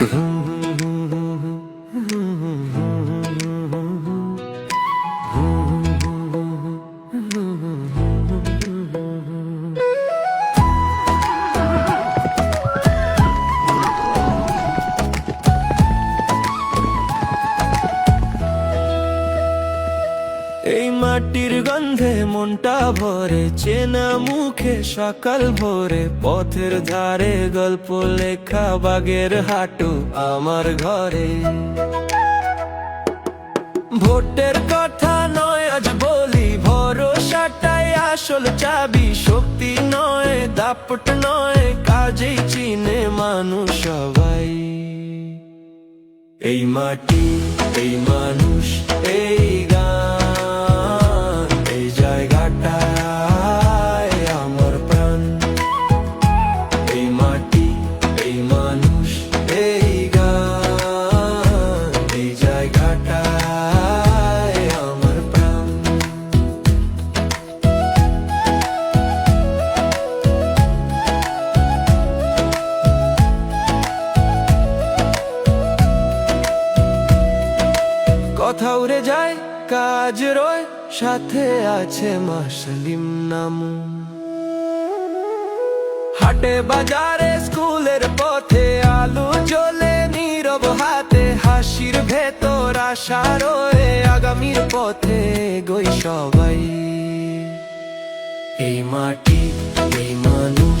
嗯 এই মাটির গন্ধে মনটা ভরে, চেনা মুখে সকাল ভরে, পথের ধারে গল্প লেখা বাগের হাটু আমার ঘরে। ভোটের কথা নয়, আজ বলি ভরসাটাই আসল চাবি, শক্তি নয়, দাপট নয়, কাজেই চিনে মানুষ সবাই। এই মাটি, এই মানুষ কথা উড়ে যায়, কাজ রয়, সাথে আছে মাসলিম নাম। হাটে বাজারে, স্কুলের পথে আলু চলে, নীরব হাতে, হাসির ভেতর আশা রয়ে, আগামীর পথে গই সবাই। এই মাটি, এই মানুষ